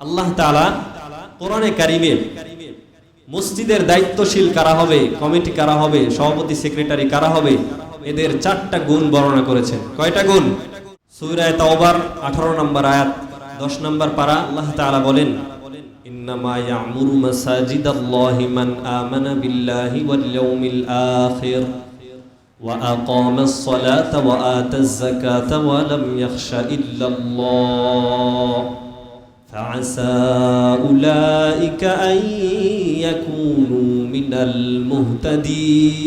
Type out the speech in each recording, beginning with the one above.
আল্লাহ তাআলা কোরআনে কারিমে মসজিদের দায়িত্বশীল কারা হবে কমিটি কারা হবে সভাপতি সেক্রেটারি কারা হবে এদের চারটা গুণ বর্ণনা করেছেন কয়টা গুণ সূরায়ে তাওবার 18 নম্বর আয়াত 10 নম্বর পারা আল্লাহ তাআলা বলেন ইন্নামা ইয়ামুরু মাসাজিদাল্লাহি মান আমানা বিল্লাহি ওয়াল ইয়াউমিল আখির وأقام الصلاة وآتى الزكاة ولم يخش إلا الله فعسى أولئك أن يكونوا من المهتدين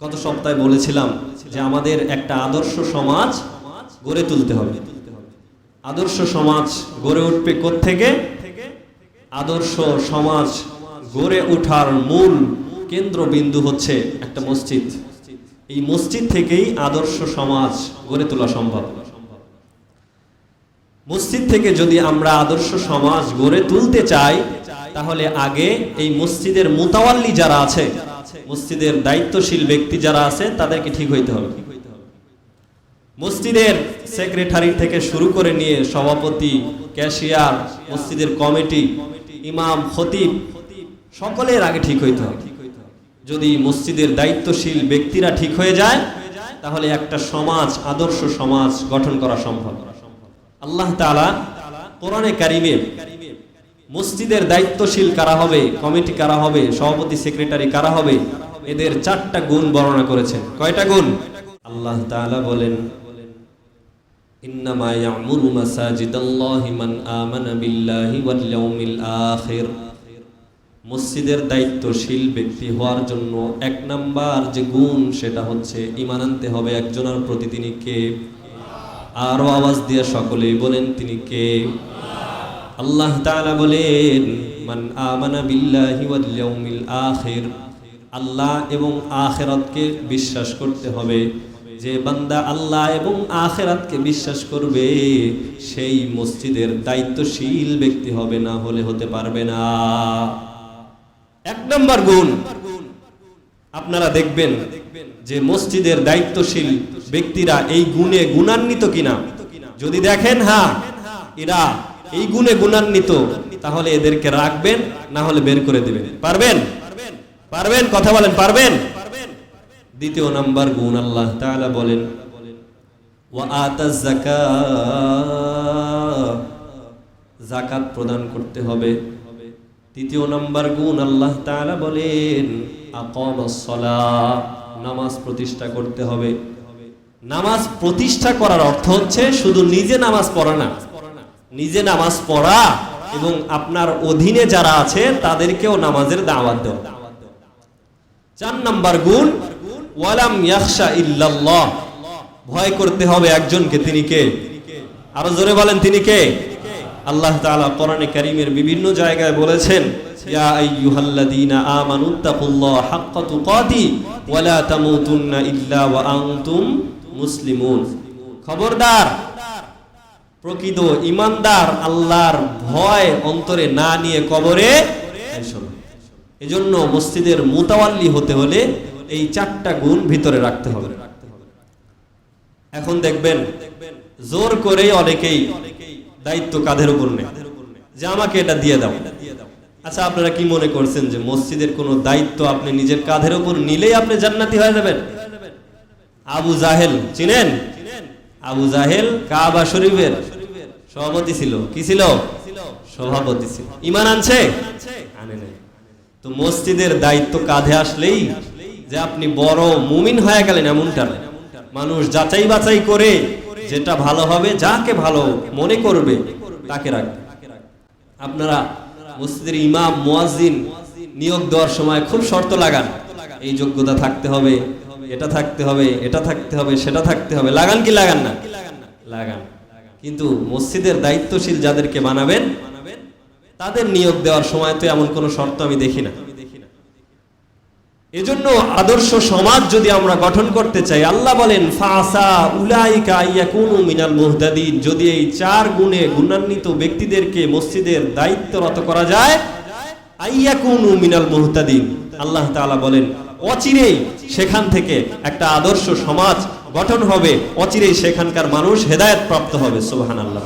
গত সপ্তাহে বলেছিলাম যে আমাদের একটা আদর্শ সমাজ গড়ে তুলতে হবে আদর্শ সমাজ গড়ে উঠবে থেকে আদর্শ সমাজ গড়ে ওঠার মূল কেন্দ্রবিন্দু হচ্ছে একটা মসজিদ এই মসজিদ থেকেই আদর্শ সমাজ গড়ে তোলা সম্ভব। মসজিদ থেকে যদি আমরা আদর্শ সমাজ গড়ে তুলতে চাই, তাহলে আগে এই মসজিদের মোতাওয়াল্লি যারা আছে, মসজিদের দায়িত্বশীল ব্যক্তি যারা আছে, তাদেরকে ঠিক হইতে হবে। মসজিদের সেক্রেটারি থেকে শুরু করে নিয়ে সভাপতি, ক্যাশিয়ার, মসজিদের কমিটি, ইমাম, খতিব, সকলের আগে ঠিক হইতে হবে। যদি মসজিদের দায়িত্বশীল ব্যক্তিরা ঠিক হয়ে যায়, তাহলে একটা সমাজ, আদর্শ সমাজ গঠন করা সম্ভব। আল্লাহ তাআলা কোরআনে কারিমে মসজিদের দায়িত্বশীল কারা হবে, কমিটি কারা হবে, সভাপতি, সেক্রেটারি কারা হবে, এদের চারটা গুণ বর্ণনা করেছেন। কয়টা গুণ? আল্লাহ তাআলা বলেন, ইন্নামা ইয়ামুরু মান আমানা বিল্লাহি ওয়াল ইয়াউমিল আখির। মসজিদের দায়িত্বশীল ব্যক্তি হওয়ার জন্য এক নাম্বার যে গুণ সেটা হচ্ছে ইমান আনতে হবে একজনের প্রতি তিনি কে? আরও আওয়াজ দিয়ে সকলেই বলেন তিনি কে? আল্লাহ তাআলা বলেন, মান আমানা বিল্লাহি ওয়াল ইয়াউমিল আখির। আল্লাহ এবং আখিরাতকে বিশ্বাস করতে হবে। যে বান্দা আল্লাহ এবং আখেরাতকে বিশ্বাস করবে, সেই মসজিদের দায়িত্বশীল ব্যক্তি হবে না হলে হতে পারবে না। এক নম্বর গুণ, আপনারা দেখবেন যে মসজিদের দায়িত্বশীল ব্যক্তিরা এই গুণে গুণান্বিত কিনা। যদি দেখেন হ্যাঁ এরা এই গুণে গুণান্বিত, তাহলে এদেরকে রাখবেন, না হলে বের করে দিবেন। পারবেন? পারবেন? কথা বলেন, পারবেন? দ্বিতীয় নাম্বার গুণ আল্লাহ তাআলা বলেন জাকাত প্রদান করতে হবে। তৃতীয় নাম্বার গুণ আল্লাহ তাআলা বলেন নামাজ প্রতিষ্ঠা করতে হবে। নামাজ প্রতিষ্ঠা করার অর্থ হচ্ছে শুধু নিজে নামাজ পড়া না, নিজে নামাজ পড়া এবং আপনার অধীনে যারা আছে তাদেরকেও নামাজের দাওয়াত দেওয়া। চার নাম্বার গুণ, ওয়ালাম ইয়াখশা ইল্লাল্লাহ, ভয় করতে হবে একজনকে, তিনি কে? আরও জোরে বলেন, তিনি কে? আল্লাহ তাআলা কোরআনে কারীমের বিভিন্ন জায়গায় বলেছেন মুসলিমুন। এজন্য মসজিদের মুতাওয়াল্লি হতে হলে এই চারটা গুণ ভিতরে রাখতে হবে। এখন দেখবেন, জোর করে অনেকেই দায়িত্ব কাঁধের উপর নেয় যে আমাকে এটা দিয়ে দাও। আচ্ছা আপনারা কি মনে করছেন যে মসজিদের কোনো দায়িত্ব আপনি নিজের কাঁধের উপর নিলেই আপনি জান্নাতি হয়ে যাবেন? আবু জাহেল, চিনেন? আবু জাহেল কাবা শরীফের সভাপতি ছিল। কি ছিল? সভাপতি ছিল। ইমান আনছে? আনে নাই। তো মসজিদের দায়িত্ব কাঁধে আসলেই যে আপনি বড় মুমিন হয়ে গেলেন এমনটা মানুষ যাচাই বাছাই করে যেটা ভালো হবে, যাকে ভালো মনে করবে, তাকে রাখবে। আপনারা মসজিদের ইমাম, মুয়াজ্জিন নিয়োগ দেওয়ার সময় খুব শর্ত লাগান। এই যোগ্যতা থাকতে হবে, এটা থাকতে হবে, এটা থাকতে হবে, সেটা থাকতে হবে। লাগান কি লাগান না? লাগান। কিন্তু মসজিদের দায়িত্বশীল যাদেরকে বানাবেন, তাদের নিয়োগ দেওয়ার সময় তো এমন কোনো শর্ত আমি দেখি না। এজন্য আদর্শ সমাজ যদি আমরা গঠন করতে চাই, আল্লাহ বলেন, ফাসা উলাইকা ইয়াকুনু মিনাল মুহতাদিন। যদি এই চার গুণে গুণান্বিত ব্যক্তিদেরকে মসজিদের দায়িত্বরত করা যায়, আইয়াকুনু মিনাল মুহতাদিন। আল্লাহ তাআলা বলেন, অচিরেই সেখান থেকে একটা আদর্শ সমাজ গঠন হবে, অচিরেই সেখানকার মানুষ হেদায়েত প্রাপ্ত হবে। সুবহান আল্লাহ